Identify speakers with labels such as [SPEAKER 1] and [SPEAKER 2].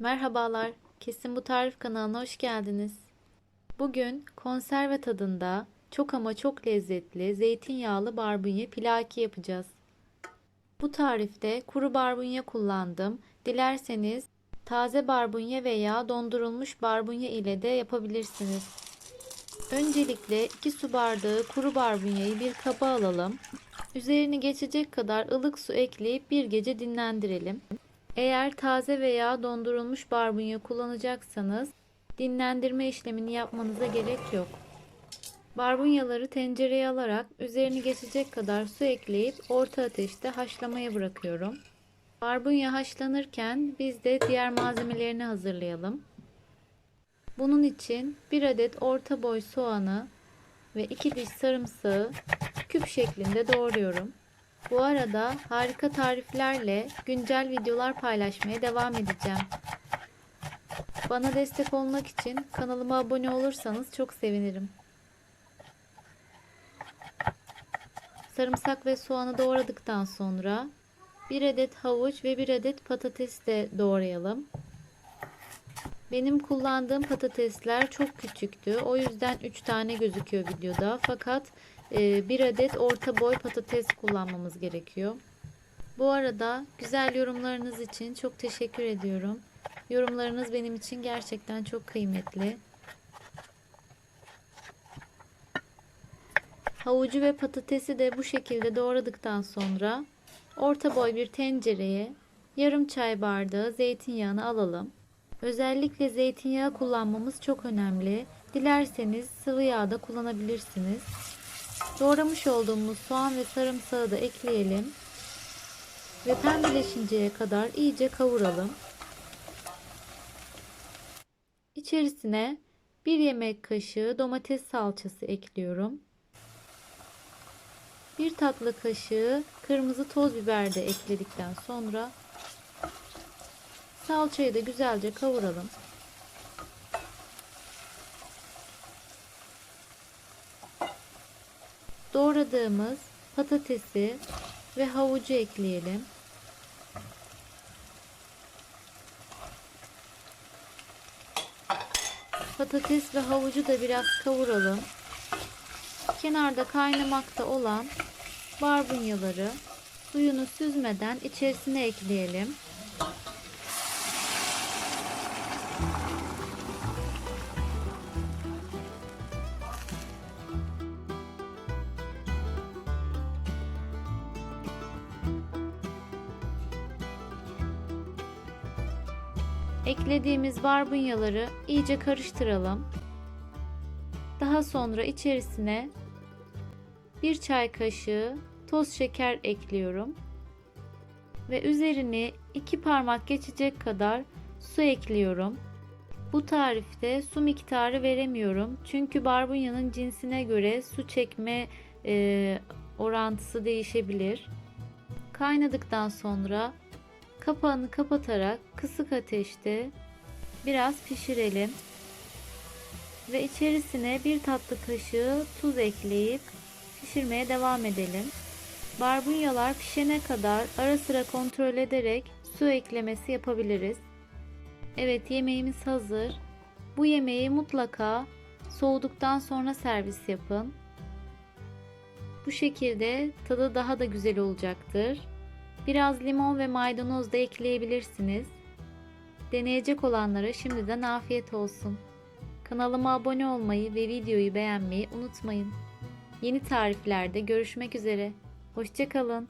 [SPEAKER 1] Merhabalar, Kesin Bu Tarif kanalına hoş geldiniz. Bugün konserve tadında çok ama çok lezzetli zeytinyağlı barbunya pilaki yapacağız. Bu tarifte kuru barbunya kullandım. Dilerseniz taze barbunya veya dondurulmuş barbunya ile de yapabilirsiniz. Öncelikle 2 su bardağı kuru barbunyayı bir kaba alalım. Üzerini geçecek kadar ılık su ekleyip bir gece dinlendirelim. Eğer taze veya dondurulmuş barbunya kullanacaksanız dinlendirme işlemini yapmanıza gerek yok. Barbunyaları tencereye alarak üzerini geçecek kadar su ekleyip orta ateşte haşlamaya bırakıyorum. Barbunya haşlanırken biz de diğer malzemelerini hazırlayalım. Bunun için 1 adet orta boy soğanı ve 2 diş sarımsağı küp şeklinde doğruyorum. Bu arada harika tariflerle güncel videolar paylaşmaya devam edeceğim. Bana destek olmak için kanalıma abone olursanız çok sevinirim. Sarımsak ve soğanı doğradıktan sonra 1 adet havuç ve 1 adet patates de doğrayalım. Benim kullandığım patatesler çok küçüktü. O yüzden 3 tane gözüküyor videoda. Fakat e, bir adet orta boy patates kullanmamız gerekiyor. Bu arada güzel yorumlarınız için çok teşekkür ediyorum. Yorumlarınız benim için gerçekten çok kıymetli. Havucu ve patatesi de bu şekilde doğradıktan sonra orta boy bir tencereye yarım çay bardağı zeytinyağını alalım. Özellikle zeytinyağı kullanmamız çok önemli. Dilerseniz sıvı yağ da kullanabilirsiniz. Doğramış olduğumuz soğan ve sarımsağı da ekleyelim. Ve pembeleşinceye kadar iyice kavuralım. İçerisine 1 yemek kaşığı domates salçası ekliyorum. 1 tatlı kaşığı kırmızı toz biber de ekledikten sonra salçayı da güzelce kavuralım. Doğradığımız patatesi ve havucu ekleyelim. Patates ve havucu da biraz kavuralım. Kenarda kaynamakta olan barbunyaları suyunu süzmeden içerisine ekleyelim. Eklediğimiz barbunyaları iyice karıştıralım. Daha sonra içerisine bir çay kaşığı toz şeker ekliyorum. Ve üzerini iki parmak geçecek kadar su ekliyorum. Bu tarifte su miktarı veremiyorum. Çünkü barbunyanın cinsine göre su çekme e, orantısı değişebilir. Kaynadıktan sonra Kapağını kapatarak kısık ateşte biraz pişirelim. Ve içerisine bir tatlı kaşığı tuz ekleyip pişirmeye devam edelim. Barbunyalar pişene kadar ara sıra kontrol ederek su eklemesi yapabiliriz. Evet yemeğimiz hazır. Bu yemeği mutlaka soğuduktan sonra servis yapın. Bu şekilde tadı daha da güzel olacaktır. Biraz limon ve maydanoz da ekleyebilirsiniz. Deneyecek olanlara şimdiden afiyet olsun. Kanalıma abone olmayı ve videoyu beğenmeyi unutmayın. Yeni tariflerde görüşmek üzere. Hoşçakalın.